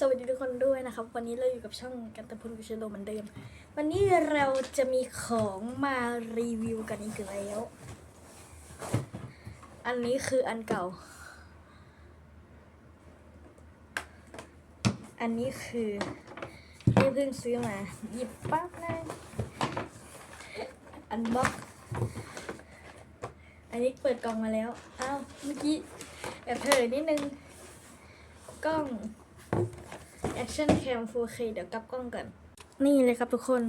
สวัสดีทุกคนด้วยนะครับ วันนี้เราอยู่กับช่องกันตะพลวิชโลเหมือนเดิม วันนี้เราจะมีของมารีวิวกันอีกแล้ว อันนี้คืออันเก่า อันนี้คือที่เพิ่งซื้อมาหยิบปั๊บนะอันบ็อกอันนี้เปิดกล่องมาแล้วอ้าวเมื่อกี้แอบเผลอนิดนึงกล้อง Action Cam 4K เดี๋ยวกลับกล้องก่อนนี่เลยครับทุกคน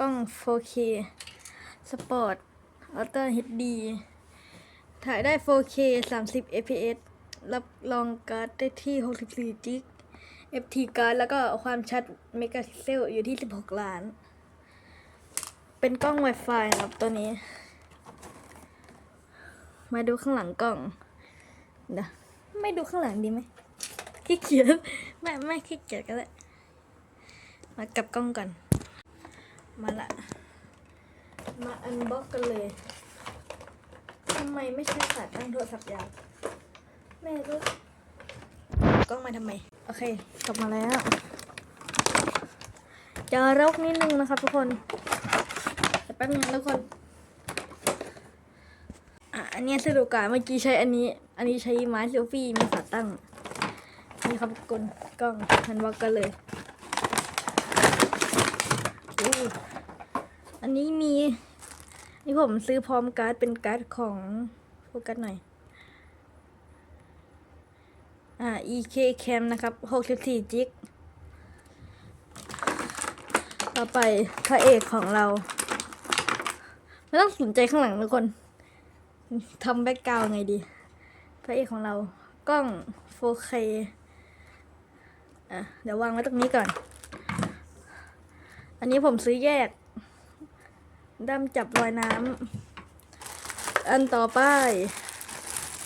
กล้อง 4K Sport Ultra HD ถ่ายได้ 4K 30 fps รับรองการ์ดได้ที่ 64 g b FT การ์ดแล้วก็ความชัดเมกะพิกเซลอยู่ที่ 16 ล้าน เป็นกล้อง Wi-Fi ครับตัวนี้ มาดูข้างหลังกล้องเดี๋ยวไม่ดูข้างหลังดีไหม ขี้เกียจไม่ไม่ขี้เกียจก็ได้มากลับกล้องก่อน มาละ มาอันบ็อกกันเลยทำไมไม่ใช่ขายตั้งโทรศัพท์ยาวแม่รู้กล้องมาทำไม โอเคกลับมาแล้วจะรกนิดนึงนะครับทุกคนแต่แป๊บนึงทุกคนอะอันนี้สะดวกกว่าเมื่อกี้ใช้อันนี้ อันนี้ใช้ไม้เซลฟี่มีขาตั้ง นี่ครับกลกล้องหันวักกันเลยอันนี้มีนี่ผมซื้อพร้อมการ์ดเป็นการ์ดของโฟกัสหน่อย อ่า EK Cam นะครับ64จิกต่อไปพระเอกของเรา ไม่ต้องสนใจข้างหลังทุกคนทำแบ็กกราวไงดี พระเอกของเรากล้อง 4K อะเดี๋ยววางไว้ตรงนี้ก่อน อันนี้ผมซื้อแยกด้ามจับรอยน้ำอันต่อไป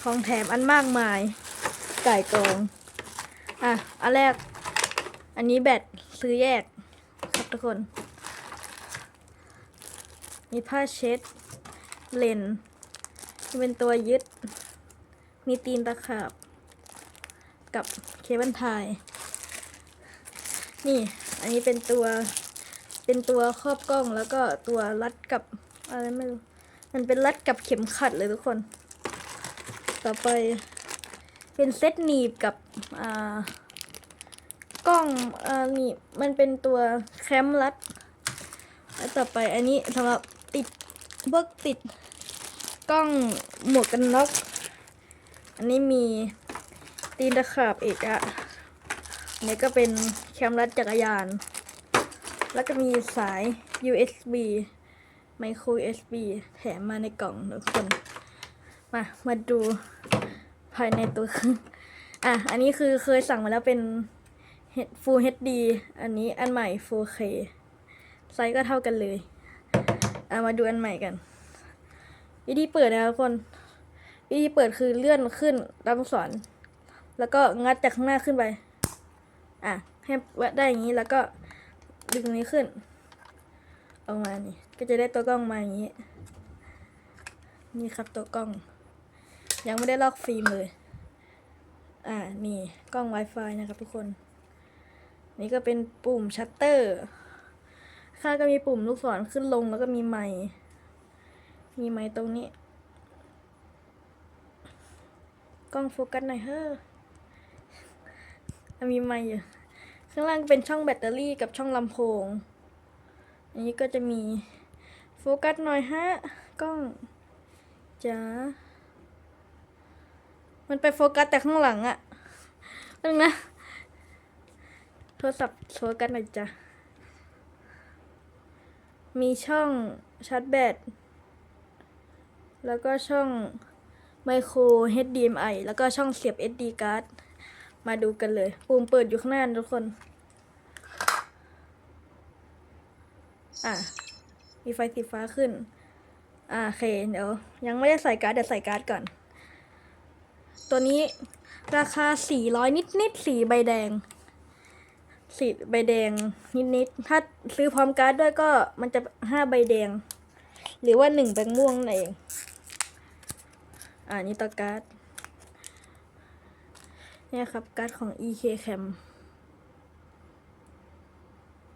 ของแถมอันมากมาย ไก่กอง อะ อันแรก อันนี้แบตซื้อแยก ครับทุกคน มีผ้าเช็ด เลนเป็นตัวยึด มีตีนตะขาบ กับเคเบิลไทย นี่ อันนี้เป็นตัว เป็นตัวครอบกล้องแล้วก็ตัวรัดกับอะไรไม่รู้ มันเป็นรัดกับเข็มขัดเลยทุกคน ต่อไปเป็นเซตหนีบกับอ่ากล้องอ่าหนีบมันเป็นตัวแคมรัด แล้วต่อไปอันนี้สำหรับติดพวกติดกล้องหมวกกันน็อก อันนี้มีตีนตะขาบอีกอะนนี้ก็เป็น แคมรัดจักรยาน แล้วก็มีสาย USB ไมโคร USB แถมมาในกล่องทุกคน มา มาดูภายในตัวเครื่องอะ อันนี้คือเคยสั่งมาแล้วเป็น Full HD อันนี้อันใหม่ 4K ไซส์ก็เท่ากันเลยอะมาดูอันใหม่กัน วิธีเปิดนะครับทุกคน วิธีเปิดคือเลื่อนขึ้นตามลูกศรแล้วก็งัดจากข้างหน้าขึ้นไป อะ ให้แวะได้อย่างนี้แล้วก็ดึงตรงนี้ขึ้น ออกมานี่ ก็จะได้ตัวกล้องมาอย่างนี้ นี่ครับตัวกล้อง ยังไม่ได้ลอกฟิล์มเลย อ่า นี่กล้อง Wi-Fi นะครับทุกคน นี่ก็เป็นปุ่มชัตเตอร์ข้างก็มีปุ่มลูกศรขึ้นลงแล้วก็มีไมค์มีไมค์ตรงนี้ กล้องโฟกัสหน่อยเฮ้อมีไมค์อยู่ ข้างล่างเป็นช่องแบตเตอรี่กับช่องลำโพง อันนี้ก็จะมีโฟกัสหน่อยฮะกล้องจ้ามันไปโฟกัสแต่ข้างหลังอะนึงนะ โทรศัพท์โฟกัสหน่อยจ้ะ มีช่องชาร์จแบต แล้วก็ช่องไมโคร HDMI แล้วก็ช่องเสียบ SD card มาดูกันเลย ปุ่มเปิดอยู่ข้างหน้านทุกคน อะ มีไฟสีฟ้าขึ้น อ่าโอเค เดี๋ยว ยังไม่ได้ใส่การ์ดเดี๋ยวใส่การ์ดก่อน ตัวนี้ราคา 400 นิดนิดสีใบแดง สีใบแดงนิดนิดถ้าซื้อพร้อมการ์ดด้วยก็มันจะ 5 ใบแดง หรือว่า1ใบม่วงนั่นเอง อ่านี่ตัวการ์ด เนี่ยครับ การ์ดของ EK Cam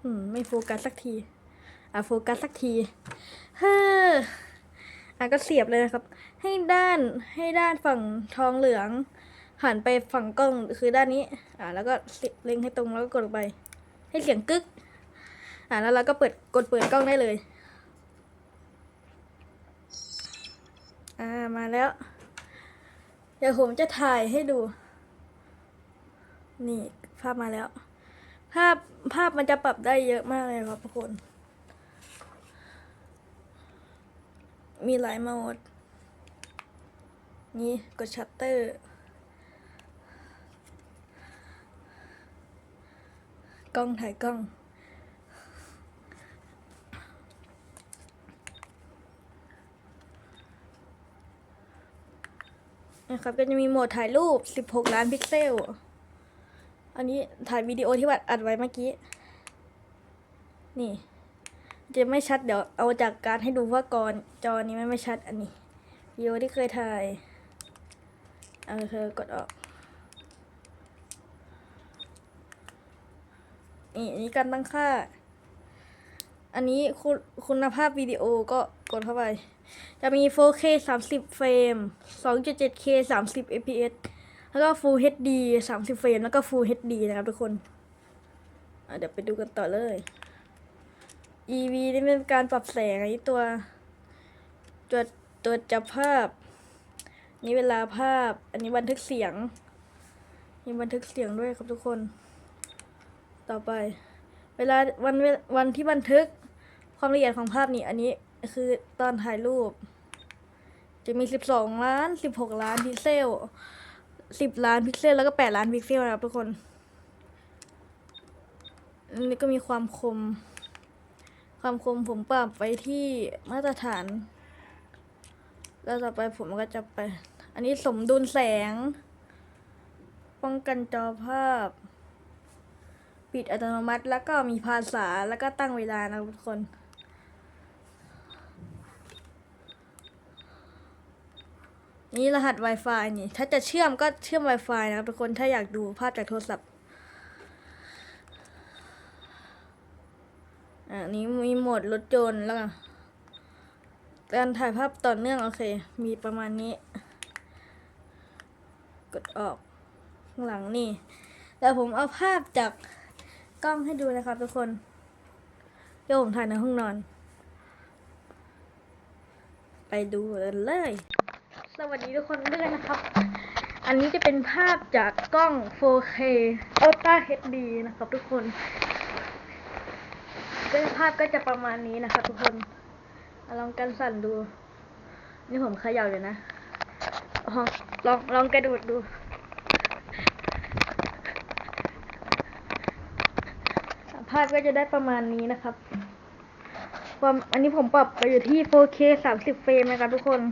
อืม ไม่โฟกัสสักที อะ โฟกัสสักที เฮ้ออะก็เสียบเลยนะครับ ให้ด้านให้ด้านฝั่งทองเหลือง หันไปฝั่งกล้องคือด้านนี้ อะ แล้วก็เสียบเล็งให้ตรงแล้วก็กดลงไป ให้เสียงกึก อะ แล้วเราก็เปิดกดเปิดกล้องได้เลย อ่ามาแล้ว เดี๋ยวผมจะถ่ายให้ดู นี่ภาพมาแล้ว ภาพภาพมันจะปรับได้เยอะมากเลยครับทุกคน มีหลายโหมด นี่กดชัตเตอร์กล้องถ่ายกล้อง นะครับก็จะมีโหมดถ่ายรูป 16 ล้านพิกเซล อันนี้ถ่ายวิดีโอที่วัดอัดไว้เมื่อกี้ นี่ จะไม่ชัดเดี๋ยวเอาจากการให้ดูว่าก่อนจอนี้ไมันไม่ชัดอันนี้วิดีโอที่เคยถ่ายเอาเธอกดออก นี่อันนี้การตั้งค่า อันนี้คุณคุณภาพวิดีโอก็กดเข้าไป จะมี 4K 30 เฟรม 2.7K 30 fps แล้วก็ Full HD 30 เฟรม แล้วก็ Full HD นะครับทุกคนเดี๋ยวไปดูกันต่อเลย EV นี่เป็นการปรับแสงอันนี้ตัว ตัวตัวจับภาพ นี่เวลาภาพ อันนี้บันทึกเสียงมีบันทึกเสียงด้วยครับทุกคน ต่อไป เวลาวันเววันที่บันทึกความละเอียดของภาพนี่ อันนี้คือตอนถ่ายรูป จะมี 12 ล้าน 16 ล้านพิกเซล 10ล้านพิกเซลแล้วก็8ล้านพิกเซลนะครับทุกคนอันนี้ก็มีความคม ความคมผมปรับไปที่มาตรฐาน แล้วต่อไปผมก็จะไป อันนี้สมดุลแสง ป้องกันจอภาพ ปิดอัตโนมัติแล้วก็มีภาษาแล้วก็ตั้งเวลานะทุกคน นี่รหัส Wi-Fi นี่ ถ้าจะเชื่อมก็เชื่อม Wi-Fi นะครับทุกคนถ้าอยากดูภาพจากโทรศัพท์อ่านี้มีโหมดรถยนต์แล้วกันการถ่ายภาพต่อเนื่อง โอเค มีประมาณนี้ กดออกข้างหลังนี่ แล้วผมเอาภาพจากกล้องให้ดูนะครับทุกคนเดี๋ยวผมถ่ายในห้องนอน ไปดูกันเลย สวัสดีทุกคนด้วยนะครับ อันนี้จะเป็นภาพจากกล้อง 4K Ultra HD นะครับทุกคน ก็ภาพก็จะประมาณนี้นะครับทุกคนอลองกันสั่นดู นี่ผมเขย่าอยู่นะ ลองลองลองกระโดดดู ภาพก็จะได้ประมาณนี้นะครับความอันนี้ผมปรับไปอยู่ที่ 4K 30 เฟรมนะครับทุกคน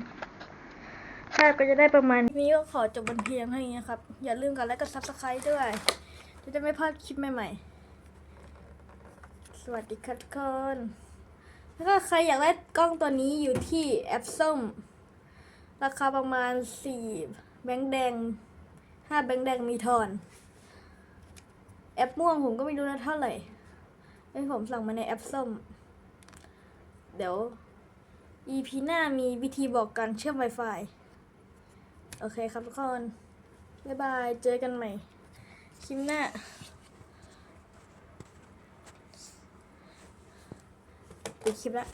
าพก็จะได้ประมาณนี้ก็ขอจบบนเพียงเท่านี้นะครับ อย่าลืมกันแล้วก็ Subscribe ด้วย จะได้ไม่พลาดคลิปใหม่ๆ สวัสดีครับทุกคนแล้วก็ใครอยากได้กล้องตัวนี้อยู่ที่แอปส้ม ราคาประมาณสี่แบงค์แดงห้าแบงค์แดงมีทอน แอปม่วงผมก็ไม่รู้นะเท่าไหร่ให้ผมสั่งมาในแอปส้ม เดี๋ยว EP หน้ามีวิธีบอกการเชื่อม Wi-Fi โอเคครับทุกคน บ๊ายบาย เจอกันใหม่ คลิปหน้า ปิดคลิปละ